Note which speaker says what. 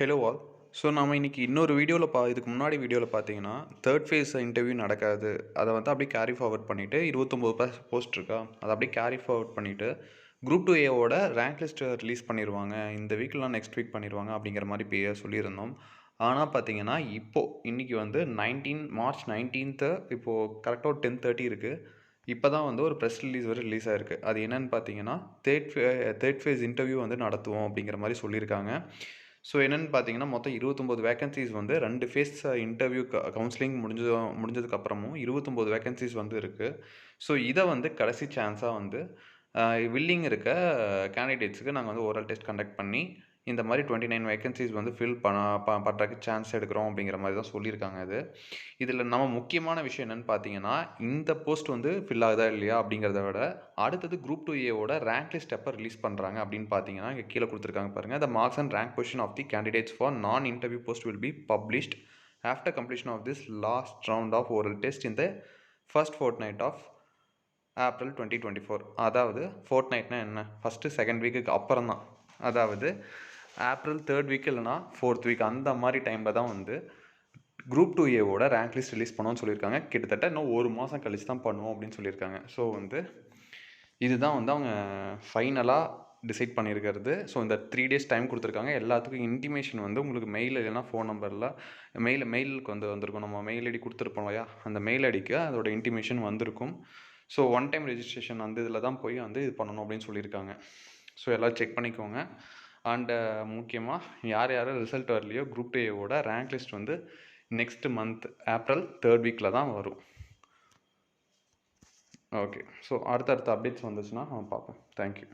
Speaker 1: Hello all so நம்ம இன்றைக்கி இன்னொரு வீடியோவில் பா இதுக்கு முன்னாடி வீடியோவில் பார்த்தீங்கன்னா தேர்ட் ஃபேஸ் இன்டர்வியூ நடக்காது. அதை வந்து அப்படியே கேரி ஃபார்வர்ட் பண்ணிவிட்டு இருபத்தொம்போது போஸ்ட் இருக்கா? அதை அப்படியே கேரி ஃபார்வர்ட் பண்ணிவிட்டு குரூப் டூ ஏவோட ரேங்க் லிஸ்ட்டை ரிலீஸ் பண்ணிடுவாங்க இந்த வீக்லாம் நெக்ஸ்ட் வீக் பண்ணிடுவாங்க அப்படிங்கிற மாதிரி பே சொல்லியிருந்தோம். ஆனால் பார்த்தீங்கன்னா இப்போது இன்றைக்கி வந்து நைன்டீன் மார்ச் நைன்டீன்த்து இப்போது கரெக்டாக ஒரு டென் தேர்ட்டி இருக்குது இப்போ தான் வந்து ஒரு ப்ரெஸ் ரிலீஸ் வரை ரிலீஸ் ஆயிருக்கு. அது என்னென்னு பார்த்தீங்கன்னா தேர்ட் ஃபே தேர்ட் ஃபேஸ் இன்டர்வியூ வந்து நடத்துவோம் அப்படிங்கிற மாதிரி சொல்லியிருக்காங்க. ஸோ என்னென்னு பார்த்தீங்கன்னா மொத்தம் இருபத்தொம்போது வேகன்சிஸ் வந்து ரெண்டு ஃபேஸ் இன்டர்வியூ கவுன்சிலிங் முடிஞ்சது முடிஞ்சதுக்கப்புறமும் இருபத்தொம்போது வேகன்சிஸ் வந்து இருக்குது ஸோ இதை வந்து கடைசி சான்ஸாக வந்து வில்லிங் இருக்க கேண்டிடேட்ஸுக்கு நாங்கள் வந்து ஓரல் டெஸ்ட் கண்டக்ட் பண்ணி இந்த மாதிரி டுவெண்ட்டி நைன் வேகன்சிஸ் வந்து ஃபில் பண்ண ப பண்ணுறதுக்கு சான்ஸ் எடுக்கிறோம் அப்படிங்கிற மாதிரி தான் சொல்லியிருக்காங்க இது. இதில் நம்ம முக்கியமான விஷயம் என்னென்னு பார்த்தீங்கன்னா இந்த போஸ்ட் வந்து ஃபில் ஆகுதா இல்லையா அப்படிங்கிறத விட அடுத்தது குரூப் டூ ஏவோட ரேங்க் லிஸ்ட் எப்போ ரிலீஸ் பண்ணுறாங்க அப்படின்னு பார்த்தீங்கன்னா இங்கே கீழே கொடுத்துருக்காங்க பாருங்கள் the marks and rank position of the candidates for non interview post will be published after completion of this last round of oral test இந்த first fortnight of April twenty twenty four அதாவது ஃபோர்ட் நைட்னா என்ன? First second வீக்குக்கு அப்புறம் தான் அதாவது April third week இல்லைனா ஃபோர்த் வீக் அந்த மாதிரி டைமில் தான் வந்து குரூப் டூ ஏவோட ரேங்க் லிஸ்ட் ரிலீஸ் பண்ணோன்னு சொல்லியிருக்காங்க. கிட்டத்தட்ட இன்னும் ஒரு மாதம் கழிச்சு தான் பண்ணுவோம் அப்படின்னு சொல்லியிருக்காங்க. ஸோ வந்து இதுதான் வந்து அவங்க ஃபைனலாக டிசைட் பண்ணியிருக்கிறது. ஸோ இந்த த்ரீ டேஸ் டைம் கொடுத்துருக்காங்க. எல்லாத்துக்கும் இன்டிமேஷன் வந்து உங்களுக்கு மெயில் இல்லைனா ஃபோன் நம்பரில் மெயில் மெயிலுக்கு வந்து வந்திருக்கும். நம்ம மெயில் ஐடி கொடுத்துருப்போம் இல்லையா? அந்த மெயில் ஐடிக்கு அதோட இன்டிமேஷன் வந்திருக்கும். ஸோ ஒன் டைம் ரெஜிஸ்ட்ரேஷன் அந்த இதில் தான் போய் வந்து இது பண்ணணும் அப்படின்னு சொல்லியிருக்காங்க. ஸோ எல்லாம் செக் பண்ணிக்கோங்க. அண்டு uh, முக்கியமாக யார் யார் ரிசல்ட் வரலையோ குரூப் டேவோட ரேங்க் லிஸ்ட் வந்து நெக்ஸ்ட் மந்த் ஏப்ரல் தேர்ட் வீக்கில் தான் வரும். ஓகே ஸோ அடுத்தடுத்த அப்டேட்ஸ் வந்துச்சுன்னா நம்ம பார்ப்போம். தேங்க்யூ